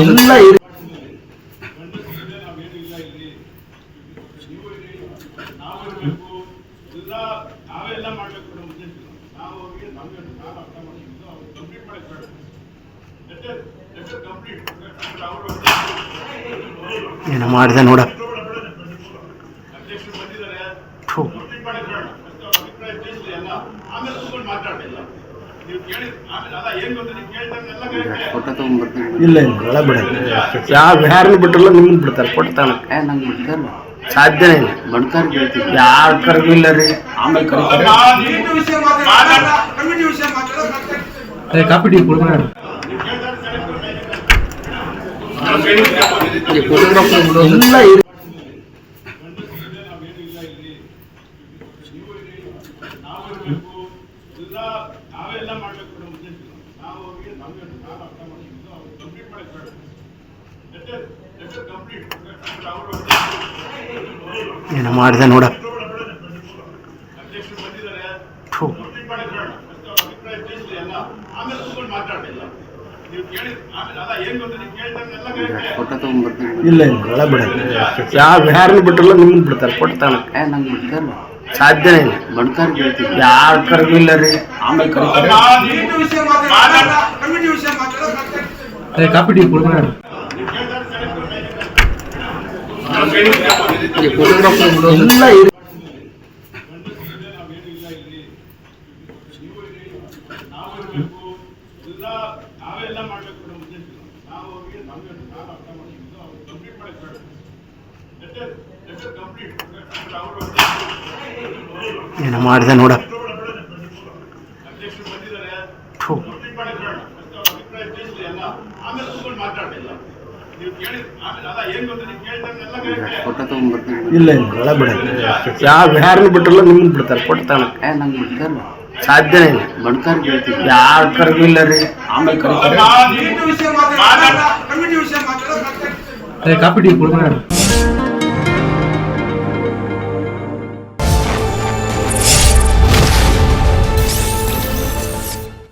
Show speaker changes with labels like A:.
A: ಎಲ್ಲ ಏನೋ ಮಾಡಿದೆ ನೋಡ.
B: ಫೋಟೋ ತೊಗೊಂಡ್ಬರ್ತೀನಿ.
A: ಇಲ್ಲ ಇಲ್ಲ ಒಳ ಬಿಡ ಯಾವ ಯಾರನ್ನು ಬಿಟ್ಟಿಲ್ಲ ನಿಮ್ಗೆ ಬಿಡ್ತಾರೆ ಕೊಡ್ತಾನ
B: ಏ ನಂಗೆ ಬಿಡ್ತಾರಲ್ಲ?
A: ಸಾಧ್ಯನೇ ಇಲ್ಲ.
B: ಬಣ್ಕಾರ್ ಕೇಳ್ತೀವಿ
A: ಯಾರು ಕರೆದಿಲ್ಲ ರೀ. ಆಮೇಲೆ ಕರೀತಾರೆ. ಕಾಪಿ ಟೀ ಕೊಡ್ಬೇಡ ಎಲ್ಲ ಇದೆ.
C: ಎಲ್ಲ ನಾವೆಲ್ಲ ಮಾಡಬೇಕು ಅನ್ನೋ ಉದ್ದೇಶ. ಇಲ್ಲ. ನಾವು ಅವರಿಗೆ ನಮಗೆ ನಾನು ಅರ್ಥ ಮಾಡಿದ್ದು ಅವ್ರು ಕಂಪ್ಲೀಟ್ ಮಾಡಕ್ಕೆ ಬೇಡ
A: ಏನೋ ಮಾಡಿದೆ ನೋಡ.
C: ಅಧ್ಯಕ್ಷರು ಬಂದಿದ್ದಾರೆ. ಕಂಪ್ಲೀಟ್ ಮಾಡಕ್ಕೆ ಬೇಡ ಅಭಿಪ್ರಾಯ ಎಲ್ಲ. ಆಮೇಲೆ ಕೂತ್ಕೊಂಡು ಮಾತಾಡಲಿಲ್ಲ.
A: ಇಲ್ಲ ಇಲ್ಲ ಬಿಡ ಯಾವ ಬಿಹಾರನು ಬಿಟ್ಟಿಲ್ಲ ನಿಮ್ಗೆ ಬಿಡ್ತಾರೆ ಕೊಟ್ಟ
B: ಏ ನಂಗೆ ಬಿಡ್ತಾರಲ್ಲ
A: ಸಾಧ್ಯನೇ ಇಲ್ಲ.
B: ಕೇಳ್ತೀವಿ
A: ಯಾರು ಇಲ್ಲ ರೀ. ಆಮೇಲೆ ಕರೀತಾರೆ ಕಾಪಿ ಟೀ ಕೊಡ್ಬೇಡ. ಎಲ್ಲ
C: ನಾವೆಲ್ಲ ಮಾಡ್ಬೇಕು ಇಲ್ಲ. ನಾವು ಹೋಗಿ ನಮ್ಗೆ ನಾವು ಅರ್ಥ ಮಾಡ್ಕೊಂಡು ಅವ್ರು ಕಂಪ್ಲೀಟ್ ಮಾಡಕ್ಕೆ
A: ಏನೋ ಮಾಡಿದೆ ನೋಡ. ಇಲ್ಲ ಇಲ್ಲ ಒಳ ಬಿಡ. ಯಾವ ಯಾರನ್ನು ಬಿಟ್ಟಿಲ್ಲ ನಿಮ್ಗೆ ಬಿಡ್ತಾರೆ ಕೊಡ್ತಾನ
B: ಏ ನಂಗೆ ಬಿಡ್ತಾರಲ್ಲ
A: ಸಾಧ್ಯನೇ ಇಲ್ಲ.
B: ಬಣ್ಕಾರ್ ಕೇಳ್ತೀವಿ
A: ಕರ್ಗು ಇಲ್ಲ ರೀ. ಆಮೇಲೆ ಕರೀತಾರೆ. Coffee tea ಕೊಡ್ಬೇಡ